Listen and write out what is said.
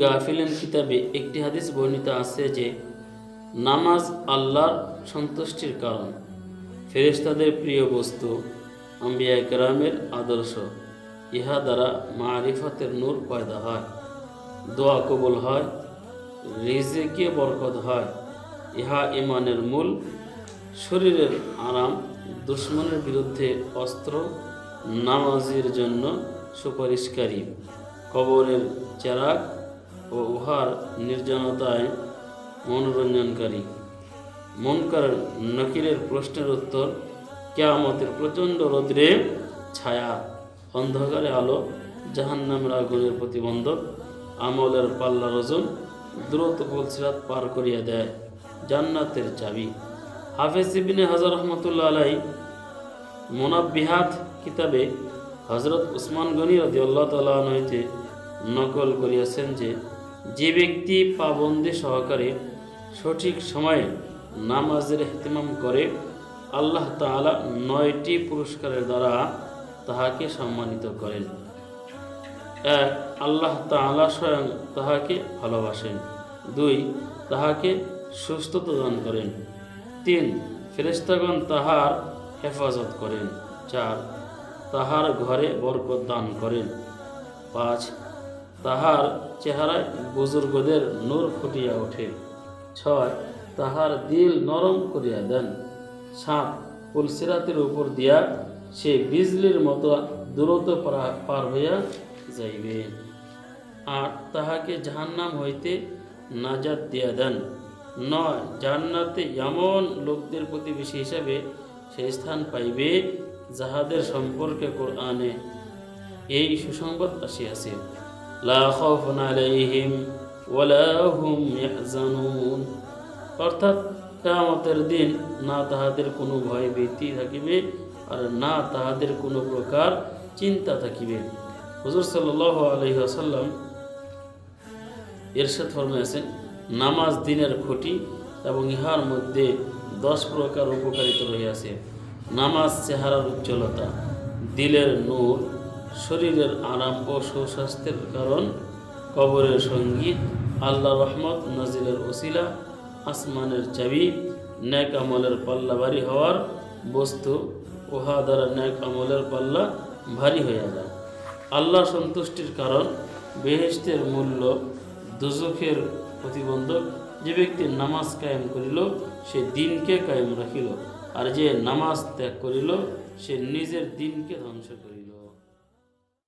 গাফিলেন কিতাবে একটি হাদিস বর্ণিত আছে যে, নামাজ আল্লাহর সন্তুষ্টির কারণ। ফেরেশতাদের প্রিয় বস্তু আম্বিয়া গ্রামের আদর্শ। ইহা দ্বারা মারিফতের নূর পয়দা হয়। দোয়া কবুল হয়। রিজেকে বরকত হয়। ইহা ইমানের মূল শরীরের আরাম, দুশ্মনের বিরুদ্ধে অস্ত্র নামাজের জন্য সুপারিশকারী। কবরের চেরাগ ও উহার নির্জনতায় মনোরঞ্জনকারী। মনকার নকিরের প্রশ্নের উত্তর, কেয়ামতের প্রচণ্ড রৌদ্রে ছায়া, অন্ধকারে আলো, জাহান্নামের আগুনের প্রতিবন্ধক, আমলের পাল্লা রজন দ্রুত পুলসিরাত পার করিয়া দেয় জান্নাতের চাবি। হাফেজ ইবিনে হাজার রহমতুল্লাহ আলাই মোনাবিহাত কিতাবে হজরত উসমান গনি রদি আল্লাহ তালা হইতে নকল করিয়াছেন যে যে ব্যক্তি পাবন্দি সহকারে সঠিক সময়ে নামাজের এহতিমাম করে, আল্লাহ তাআলা নয়টি পুরস্কারের দ্বারা তাহাকে সম্মানিত করেন। এক, আল্লাহ তাআলা স্বয়ং তাহাকে ভালোবাসেন। দুই, তাহাকে সুস্থতা দান করেন। তিন ফেরেস্তাগণ তাহার হেফাজত করেন। চার, তাহার ঘরে বরকত দান করেন। পাঁচ তাহার চেহারায় বুজুর্গদের নূর ফুটিয়া ওঠে। ছয়, তাহার দিল নরম করিয়া দেন। সাত পুলসিরাতের উপর দিয়া সে বিজলির মতো দূরত পার হইয়া যাইবে। আর তাহাকে জাহান্নাম হইতে নাজাত দিয়া দেন। নয়, জান্নাতে এমন লোকদের প্রতিবেশী হিসাবে সে স্থান পাইবে যাহাদের সম্পর্কে কোরআনে এই সুসংবাদ আসিয়াছে। লা খাউফুন আলাইহিম ওয়ালা হুম ইয়াহজানুন অর্থাৎ কিয়ামতের দিন না তাহাদের কোনো ভয় ভীতি থাকিবে আর না তাহাদের কোনো প্রকার চিন্তা থাকিবে। হুজুর সাল্লাল্লাহু আলাইহি ওয়াসাল্লাম এরশাদ ফরমাইয়াছেন, নামাজ দিনের খুঁটি এবং ইহার মধ্যে দশ প্রকার উপকারিতা রহিয়াছে। নামাজ, চেহারার উজ্জ্বলতা, দিলের নূর শরীরের আরাম ও সুস্বাস্থ্যের কারণ, কবরের সংগীত আল্লাহ রহমত, নাজিলের ওসিলা, আসমানের চাবি, ন্যাক আমলের পাল্লা ভারী হওয়ার বস্তু, উহা দ্বারা ন্যাক আমলের পাল্লা ভারী হইয়া যায়। আল্লাহ সন্তুষ্টির কারণ বেহেস্তের মূল্য দুজখের প্রতিবন্ধক, যে ব্যক্তি নামাজ কায়েম করিল, সে দিনকে কায়েম রাখিল, আর যে নামাজ ত্যাগ করিল, সে নিজের দিনকে ধ্বংস করিল।